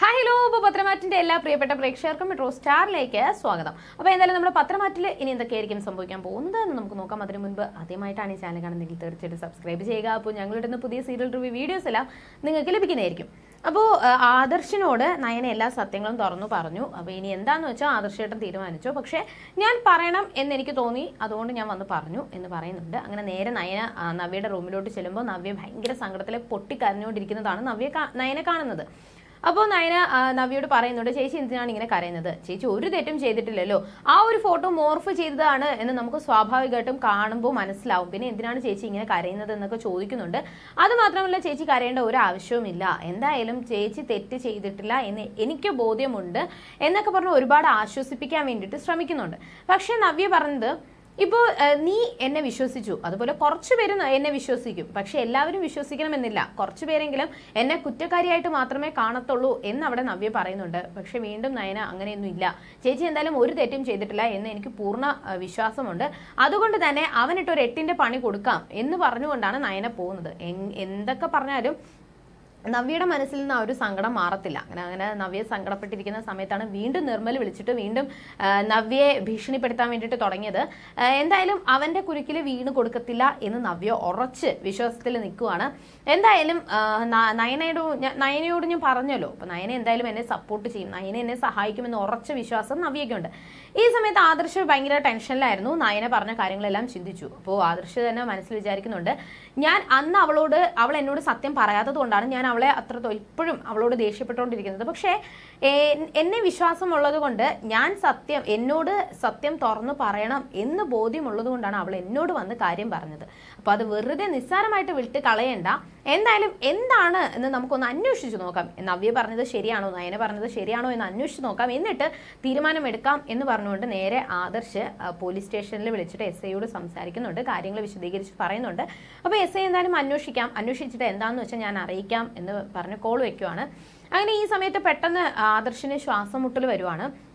Hi hello. അപ്പോൾ പത്രമാറ്റിന്റെ എല്ലാ പ്രിയപ്പെട്ട പ്രേക്ഷകർക്കും മെട്രോ സ്റ്റാറിലേക്ക് സ്വാഗതം. അപ്പോൾ എന്തായാലും നമ്മുടെ പത്രമാറ്റിൽ ഇനി എന്തൊക്കെയായിരിക്കും സംഭവിക്കാൻ പോകുന്നത് എന്ന് നമുക്ക് നോക്കാം. അതിന് മുൻപ് ആദ്യമായിട്ടാണ് ഈ ചാനൽ കാണുന്നതെങ്കിൽ തീർച്ചയായിട്ടും സബ്സ്ക്രൈബ് ചെയ്യുക. അപ്പോൾ ഞങ്ങളിടുന്ന പുതിയ സീരിയൽ റിവ്യൂ വീഡിയോസ് എല്ലാം നിങ്ങൾക്ക് ലഭിക്കുന്നതായിരിക്കും. അപ്പോൾ ആദർശിനോട് നയന എല്ലാ സത്യങ്ങളും തുറന്നു പറഞ്ഞു. അപ്പോൾ ഇനി എന്താണെന്ന് വെച്ചാൽ ആദർശേട്ടൻ തീരുമാനിച്ചു. പക്ഷേ ഞാൻ പറയണം എന്നെനിക്ക് തോന്നി. അതുകൊണ്ട് ഞാൻ വന്ന് പറഞ്ഞു എന്ന് പറയുന്നുണ്ട്. അങ്ങനെ നേരെ നയന നവ്യയുടെ റൂമിലോട്ട് ചെല്ലുമ്പോൾ നവ്യ ഭയങ്കര സങ്കടത്തിലെ പൊട്ടിക്കരഞ്ഞുകൊണ്ടിരിക്കുന്നതാണ് നവ്യ നയനെ കാണുന്നത്. അപ്പോൾ നയന നവിയോട് പറയുന്നുണ്ട് ചേച്ചി എന്തിനാണ് ഇങ്ങനെ കരയുന്നത്? ചേച്ചി ഒരു തെറ്റും ചെയ്തിട്ടില്ലല്ലോ. ആ ഒരു ഫോട്ടോ മോർഫ് ചെയ്തതാണ് എന്ന് നമുക്ക് സ്വാഭാവികമായിട്ടും കാണുമ്പോൾ മനസ്സിലാവും. പിന്നെ എന്തിനാണ് ചേച്ചി ഇങ്ങനെ കരയുന്നത് എന്നൊക്കെ ചോദിക്കുന്നുണ്ട്. അത് മാത്രമല്ല ചേച്ചി കരയേണ്ട ഒരു ആവശ്യവുമില്ല എന്തായാലും ചേച്ചി തെറ്റ് ചെയ്തിട്ടില്ല എന്ന് എനിക്ക് ബോധ്യമുണ്ട് എന്നൊക്കെ പറഞ്ഞ് ഒരുപാട് ആശ്വസിപ്പിക്കാൻ വേണ്ടിയിട്ട് ശ്രമിക്കുന്നുണ്ട്. പക്ഷേ നവ്യ പറഞ്ഞത് ഇപ്പോൾ നീ എന്നെ വിശ്വസിച്ചു. അതുപോലെ കുറച്ച് പേര് എന്നെ വിശ്വസിക്കും. പക്ഷെ എല്ലാവരും വിശ്വസിക്കണമെന്നില്ല. കുറച്ചു പേരെങ്കിലും എന്നെ കുറ്റക്കാരിയായിട്ട് മാത്രമേ കാണത്തുള്ളൂ എന്ന് അവിടെ നവ്യ പറയുന്നുണ്ട്. പക്ഷെ വീണ്ടും നയന അങ്ങനെയൊന്നും ഇല്ല. ചേച്ചി എന്തായാലും ഒരു തെറ്റും ചെയ്തിട്ടില്ല എന്ന് എനിക്ക് പൂർണ വിശ്വാസമുണ്ട്. അതുകൊണ്ട് തന്നെ അവനിട്ട് ഒരു എട്ടിന്റെ പണി കൊടുക്കാം എന്ന് പറഞ്ഞുകൊണ്ടാണ് നയന പോകുന്നത്. എന്തൊക്കെ പറഞ്ഞാലും നവ്യയുടെ മനസ്സിൽ നിന്ന് ആ ഒരു സങ്കടം മാറത്തില്ല. അങ്ങനെ അങ്ങനെ നവ്യ സങ്കടപ്പെട്ടിരിക്കുന്ന സമയത്താണ് വീണ്ടും നിർമ്മൽ വിളിച്ചിട്ട് വീണ്ടും നവ്യയെ ഭീഷണിപ്പെടുത്താൻ വേണ്ടിയിട്ട് തുടങ്ങിയത്. എന്തായാലും അവന്റെ കുരുക്കിൽ വീണ് കൊടുക്കത്തില്ല എന്ന് നവ്യ ഉറച്ച് വിശ്വാസത്തിൽ നിൽക്കുവാണ്. എന്തായാലും നയനയോട് നയനയോട് ഞാൻ പറഞ്ഞല്ലോ. അപ്പൊ നയന എന്തായാലും എന്നെ സപ്പോർട്ട് ചെയ്യും. നയന എന്നെ സഹായിക്കുമെന്ന് ഉറച്ച വിശ്വാസം നവ്യയ്ക്കുണ്ട്. ഈ സമയത്ത് ആദർശ് ഭയങ്കര ടെൻഷനിലായിരുന്നു. നയന പറഞ്ഞ കാര്യങ്ങളെല്ലാം ചിന്തിച്ചു. അപ്പോൾ ആദർശ് തന്നെ മനസ്സിൽ വിചാരിക്കുന്നുണ്ട് ഞാൻ അന്ന് അവളോട് അവൾ എന്നോട് സത്യം പറയാത്തത് കൊണ്ടാണ് ഞാൻ അവളെ അത്ര ഇപ്പോഴും അവളോട് ദേഷ്യപ്പെട്ടുകൊണ്ടിരിക്കുന്നത്. പക്ഷേ എന്നെ വിശ്വാസമുള്ളത് കൊണ്ട് ഞാൻ സത്യം എന്നോട് സത്യം തുറന്നു പറയണം എന്ന് ബോധ്യമുള്ളത് കൊണ്ടാണ് അവൾ എന്നോട് വന്ന് കാര്യം പറഞ്ഞത്. അപ്പോൾ അത് വെറുതെ നിസ്സാരമായിട്ട് വിട്ട് കളയണ്ട. എന്തായാലും എന്താണ് എന്ന് നമുക്കൊന്ന് അന്വേഷിച്ചു നോക്കാം. നവ്യ പറഞ്ഞത് ശരിയാണോ? നയന പറഞ്ഞത് ശരിയാണോ എന്ന് അന്വേഷിച്ച് നോക്കാം. എന്നിട്ട് തീരുമാനമെടുക്കാം എന്ന് പറഞ്ഞുകൊണ്ട് നേരെ ആദർശ് പോലീസ് സ്റ്റേഷനിൽ വിളിച്ചിട്ട് എസ് ഐയോട് സംസാരിക്കുന്നുണ്ട്. കാര്യങ്ങൾ വിശദീകരിച്ച് പറയുന്നുണ്ട്. അപ്പോൾ എസ് ഐ എന്തായാലും അന്വേഷിക്കാം. അന്വേഷിച്ചിട്ട് എന്താണെന്ന് വെച്ചാൽ ഞാൻ അറിയിക്കാം എന്ന് പറഞ്ഞ് കോൾ വയ്ക്കുവാണ് അങ്ങനെ ഈ സമയത്ത് പെട്ടെന്ന് ആദർശിന് ശ്വാസം മുട്ടൽ വരുവാണ്.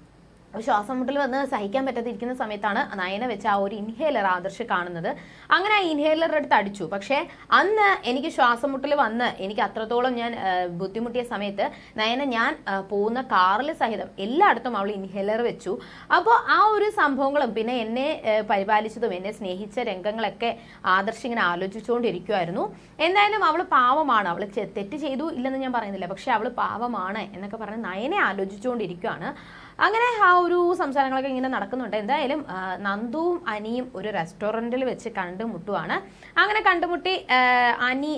ശ്വാസം മുട്ടൽ വന്ന് സഹിക്കാൻ പറ്റാതിരിക്കുന്ന സമയത്താണ് നയന വെച്ച ആ ഒരു ഇൻഹേലർ ആദർശ് കാണുന്നത്. അങ്ങനെ ആ ഇൻഹേലർ എടുത്ത് അടിച്ചു. പക്ഷേ അന്ന് എനിക്ക് ശ്വാസം മുട്ടൽ വന്ന് എനിക്ക് അത്രത്തോളം ഞാൻ ബുദ്ധിമുട്ടിയ സമയത്ത് നയന ഞാൻ പോകുന്ന കാറിൽ സഹിതം എല്ലായിടത്തും അവൾ ഇൻഹേലർ വെച്ചു. അപ്പോൾ ആ ഒരു സംഭവങ്ങളും പിന്നെ എന്നെ പരിപാലിച്ചതും എന്നെ സ്നേഹിച്ച രംഗങ്ങളൊക്കെ ആദർശ് ഇങ്ങനെ ആലോചിച്ചുകൊണ്ടിരിക്കുമായിരുന്നു എന്തായാലും അവൾ പാവമാണ്. അവൾ തെറ്റ് ചെയ്തു ഇല്ലെന്ന് ഞാൻ പറയുന്നില്ല. പക്ഷെ അവൾ പാവമാണ് എന്നൊക്കെ പറഞ്ഞ് നയനെ ആലോചിച്ചുകൊണ്ടിരിക്കുകയാണ് അങ്ങനെ ആ ഒരു സംസാരങ്ങളൊക്കെ ഇങ്ങനെ നടക്കുന്നുണ്ട്. എന്തായാലും നന്ദുവും അനിയും ഒരു റെസ്റ്റോറന്റിൽ വെച്ച് കണ്ടുമുട്ടുവാണ്. അങ്ങനെ കണ്ടുമുട്ടി അനി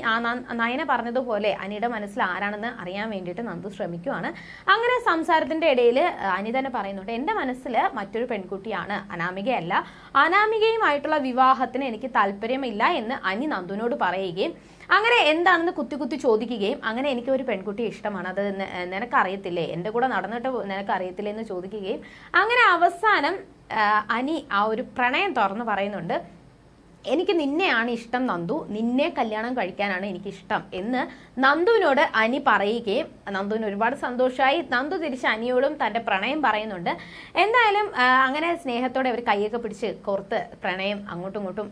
നയന പറഞ്ഞതുപോലെ അനിയുടെ മനസ്സിൽ ആരാണെന്ന് അറിയാൻ വേണ്ടിയിട്ട് നന്ദു ശ്രമിക്കുവാണ്. അങ്ങനെ സംസാരത്തിന്റെ ഇടയിൽ അനി തന്നെ പറയുന്നുണ്ട് എന്റെ മനസ്സിൽ മറ്റൊരു പെൺകുട്ടിയാണ് അനാമികയല്ല. അനാമികയുമായിട്ടുള്ള വിവാഹത്തിന് എനിക്ക് താല്പര്യമില്ല എന്ന് അനി നന്ദുവിനോട് പറയുകയും അങ്ങനെ എന്താണെന്ന് കുത്തി കുത്തി ചോദിക്കുകയും അങ്ങനെ എനിക്ക് ഒരു പെൺകുട്ടി ഇഷ്ടമാണ്. അത് നിനക്കറിയത്തില്ലേ? നിനക്ക് എന്റെ കൂടെ നടന്നിട്ട് നിനക്കറിയത്തില്ലേ എന്ന് ചോദിക്കുകയും അങ്ങനെ അവസാനം അനി ആ ഒരു പ്രണയം തുറന്ന് പറയുന്നുണ്ട്. എനിക്ക് നിന്നെയാണ് ഇഷ്ടം നന്ദു. നിന്നെ കല്യാണം കഴിക്കാനാണ് എനിക്ക് ഇഷ്ടം എന്ന് നന്ദുവിനോട് അനി പറയുകയും നന്ദുവിന് ഒരുപാട് സന്തോഷമായി നന്ദു തിരിച്ച് അനിയോടും തന്റെ പ്രണയം പറയുന്നുണ്ട്. എന്തായാലും അങ്ങനെ സ്നേഹത്തോടെ അവർ കൈയൊക്കെ പിടിച്ച് കോർത്ത് പ്രണയം അങ്ങോട്ടും ഇങ്ങോട്ടും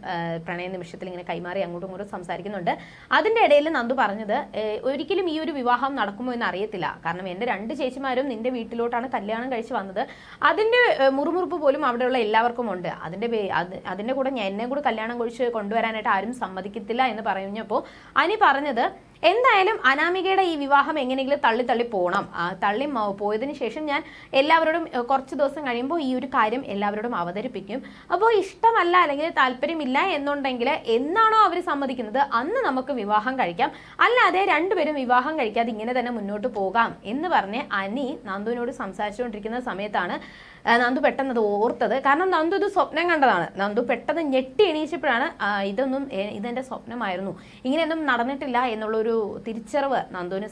പ്രണയ നിമിഷത്തിൽ ഇങ്ങനെ കൈമാറി അങ്ങോട്ടും ഇങ്ങോട്ടും സംസാരിക്കുന്നുണ്ട്. അതിന്റെ ഇടയിൽ നന്ദു പറഞ്ഞത് ഒരിക്കലും ഈ ഒരു വിവാഹം നടക്കുമോ എന്ന് അറിയത്തില്ല. കാരണം എന്റെ രണ്ട് ചേച്ചിമാരും നിന്റെ വീട്ടിലോട്ടാണ് കല്യാണം കഴിച്ച് വന്നത്. അതിന്റെ മുറിമുറുപ്പ് പോലും അവിടെയുള്ള എല്ലാവർക്കും ഉണ്ട്. അതിന്റെ അതിന്റെ കൂടെ ഞാൻ എന്നെ കൂടെ കല്യാണം കഴിച്ച് കൊണ്ടുവരാനായിട്ട് ആരും സമ്മതിക്കത്തില്ല എന്ന് പറഞ്ഞപ്പോൾ അനി പറഞ്ഞത് എന്തായാലും അനാമികയുടെ ഈ വിവാഹം എങ്ങനെയെങ്കിലും തള്ളി തള്ളി പോകണം തള്ളി പോയതിനു ശേഷം ഞാൻ എല്ലാവരോടും കുറച്ച് ദിവസം കഴിയുമ്പോൾ ഈ ഒരു കാര്യം എല്ലാവരോടും അവതരിപ്പിക്കും. അപ്പോൾ ഇഷ്ടമല്ല അല്ലെങ്കിൽ താല്പര്യമില്ല എന്നുണ്ടെങ്കിൽ എന്നാണോ അവർ സമ്മതിക്കുന്നത്? അന്ന് നമുക്ക് വിവാഹം കഴിക്കാം. അല്ലാതെ രണ്ടുപേരും വിവാഹം കഴിക്കാതെ ഇങ്ങനെ തന്നെ മുന്നോട്ട് പോകാം എന്ന് പറഞ്ഞ് അനി നന്ദുവിനോട് സംസാരിച്ചുകൊണ്ടിരിക്കുന്ന സമയത്താണ് നന്ദു പെട്ടെന്ന് അത് ഓർത്തത്. കാരണം നന്ദു ഇത് സ്വപ്നം കണ്ടതാണ്. നന്ദു പെട്ടെന്ന് ഞെട്ടി എണീച്ചപ്പോഴാണ് ഇതൊന്നും ഇതെന്റെ സ്വപ്നമായിരുന്നു. ഇങ്ങനെയൊന്നും നടന്നിട്ടില്ല എന്നുള്ളൊരു തിരിച്ചറിവ് നന്ദുവിന്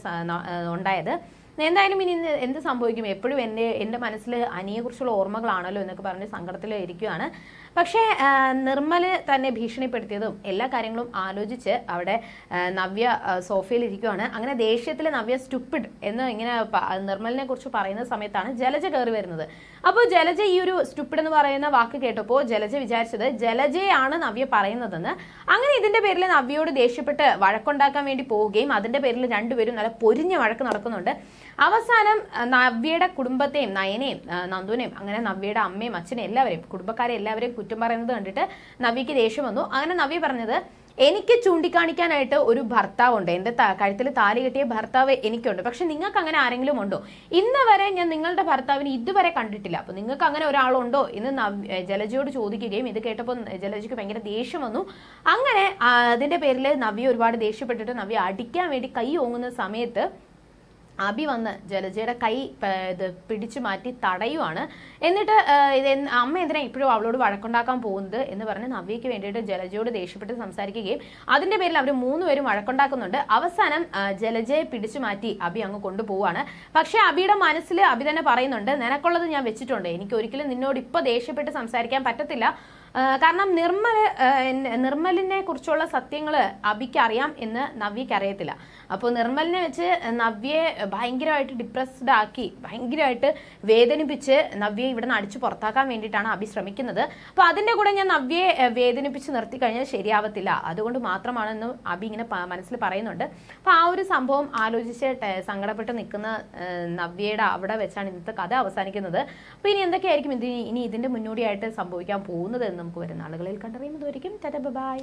ഉണ്ടായത്. എന്തായാലും ഇനി എന്ത് സംഭവിക്കും? എപ്പോഴും എന്റെ എന്റെ മനസ്സിൽ അനിയെക്കുറിച്ചുള്ള ഓർമ്മകളാണല്ലോ എന്നൊക്കെ പറഞ്ഞ് സങ്കടത്തിൽ ഇരിക്കുകയാണ് പക്ഷേ നിർമ്മൽ തന്നെ ഭീഷണിപ്പെടുത്തിയതും എല്ലാ കാര്യങ്ങളും ആലോചിച്ച് അവിടെ നവ്യ സോഫയിൽ ഇരിക്കുകയാണ് അങ്ങനെ ദേഷ്യത്തിൽ നവ്യ സ്റ്റുപ്പിഡ് എന്ന് ഇങ്ങനെ നിർമ്മലിനെ കുറിച്ച് പറയുന്ന സമയത്താണ് ജലജ കയറി വരുന്നത്. അപ്പോൾ ജലജ ഈ ഒരു സ്റ്റുപ്പിഡ് എന്ന് പറയുന്ന വാക്ക് കേട്ടപ്പോൾ ജലജ വിചാരിച്ചത് ജലജയാണ് നവ്യ പറയുന്നതെന്ന്. അങ്ങനെ ഇതിന്റെ പേരിൽ നവ്യയോട് ദേഷ്യപ്പെട്ട് വഴക്കുണ്ടാക്കാൻ വേണ്ടി പോവുകയും അതിന്റെ പേരിൽ രണ്ടുപേരും നല്ല പൊരിഞ്ഞ വഴക്ക് നടക്കുന്നുണ്ട്. അവസാനം നവ്യയുടെ കുടുംബത്തെയും നയനെയും നന്ദുവിനെയും അങ്ങനെ നവ്യയുടെ അമ്മയും അച്ഛനെയും എല്ലാവരെയും കുടുംബക്കാരെ എല്ലാവരെയും കുറ്റം പറയുന്നത് കണ്ടിട്ട് നവ്യക്ക് ദേഷ്യം വന്നു. അങ്ങനെ നവ്യ പറഞ്ഞത് എനിക്ക് ചൂണ്ടിക്കാണിക്കാനായിട്ട് ഒരു ഭർത്താവുണ്ട്. എന്റെ കഴുത്തിൽ താലി കെട്ടിയ ഭർത്താവ് എനിക്കുണ്ട്. പക്ഷെ നിങ്ങൾക്ക് അങ്ങനെ ആരെങ്കിലും ഉണ്ടോ? ഇന്ന് വരെ ഞാൻ നിങ്ങളുടെ ഭർത്താവിനെ ഇതുവരെ കണ്ടിട്ടില്ല. അപ്പൊ നിങ്ങൾക്ക് അങ്ങനെ ഒരാളുണ്ടോ? എന്ന് ജലജിയോട് ചോദിക്കുകയും ഇത് കേട്ടപ്പോൾ ജലജിക്ക് ഭയങ്കര ദേഷ്യം വന്നു. അങ്ങനെ അതിന്റെ പേരിൽ നവ്യ ഒരുപാട് ദേഷ്യപ്പെട്ടിട്ട് നവ്യ അടിക്കാൻ വേണ്ടി കൈ ഓങ്ങുന്ന സമയത്ത് അബി വന്ന് ജലജയുടെ കൈ ഇത് പിടിച്ചു മാറ്റി തടയുവാണ്. എന്നിട്ട് ഇത് അമ്മ എന്തിനാ ഇപ്പോഴും അവളോട് വഴക്കുണ്ടാക്കാൻ പോകുന്നത് എന്ന് പറഞ്ഞ് നവ്യയ്ക്ക് വേണ്ടിയിട്ട് ജലജയോട് ദേഷ്യപ്പെട്ട് സംസാരിക്കുകയും അതിന്റെ പേരിൽ അവർ മൂന്നുപേരും വഴക്കുണ്ടാക്കുന്നുണ്ട്. അവസാനം ജലജയെ പിടിച്ചു മാറ്റി അബി അങ്ങ് കൊണ്ടുപോവാണ്. പക്ഷേ അബിയുടെ മനസ്സിൽ അബി തന്നെ പറയുന്നുണ്ട് നിനക്കുള്ളത് ഞാൻ വെച്ചിട്ടുണ്ട്. എനിക്ക് ഒരിക്കലും നിന്നോട് ഇപ്പൊ ദേഷ്യപ്പെട്ട് സംസാരിക്കാൻ പറ്റത്തില്ല. കാരണം നിർമ്മൽ നിർമ്മലിനെ കുറിച്ചുള്ള സത്യങ്ങൾ അബിക്ക് അറിയാം എന്ന് നവ്യക്ക് അറിയത്തില്ല. അപ്പോൾ നിർമ്മലിനെ വെച്ച് നവ്യയെ ഭയങ്കരമായിട്ട് ഡിപ്രസ്ഡ് ആക്കി ഭയങ്കരമായിട്ട് വേദനിപ്പിച്ച് നവ്യയെ ഇവിടെ നിന്ന് അടിച്ചു പുറത്താക്കാൻ വേണ്ടിയിട്ടാണ് അബി ശ്രമിക്കുന്നത്. അപ്പോൾ അതിന്റെ കൂടെ ഞാൻ നവ്യയെ വേദനിപ്പിച്ച് നിർത്തി കഴിഞ്ഞാൽ ശരിയാവത്തില്ല. അതുകൊണ്ട് മാത്രമാണെന്ന് അബി ഇങ്ങനെ മനസ്സിൽ പറയുന്നുണ്ട്. അപ്പോൾ ആ ഒരു സംഭവം ആലോചിച്ച് സങ്കടപ്പെട്ട് നിൽക്കുന്ന നവ്യയുടെ അവിടെ വെച്ചാണ് ഇന്നത്തെ കഥ അവസാനിക്കുന്നത്. അപ്പോൾ ഇനി എന്തൊക്കെയായിരിക്കും ഇതിന് ഇനി ഇതിന്റെ മുന്നോടിയായിട്ട് സംഭവിക്കാൻ പോകുന്നത് നമുക്ക് വരുന്ന ആളുകളിൽ കണ്ടറിയുന്നതായിരിക്കും. ടാറ്റ ബൈ.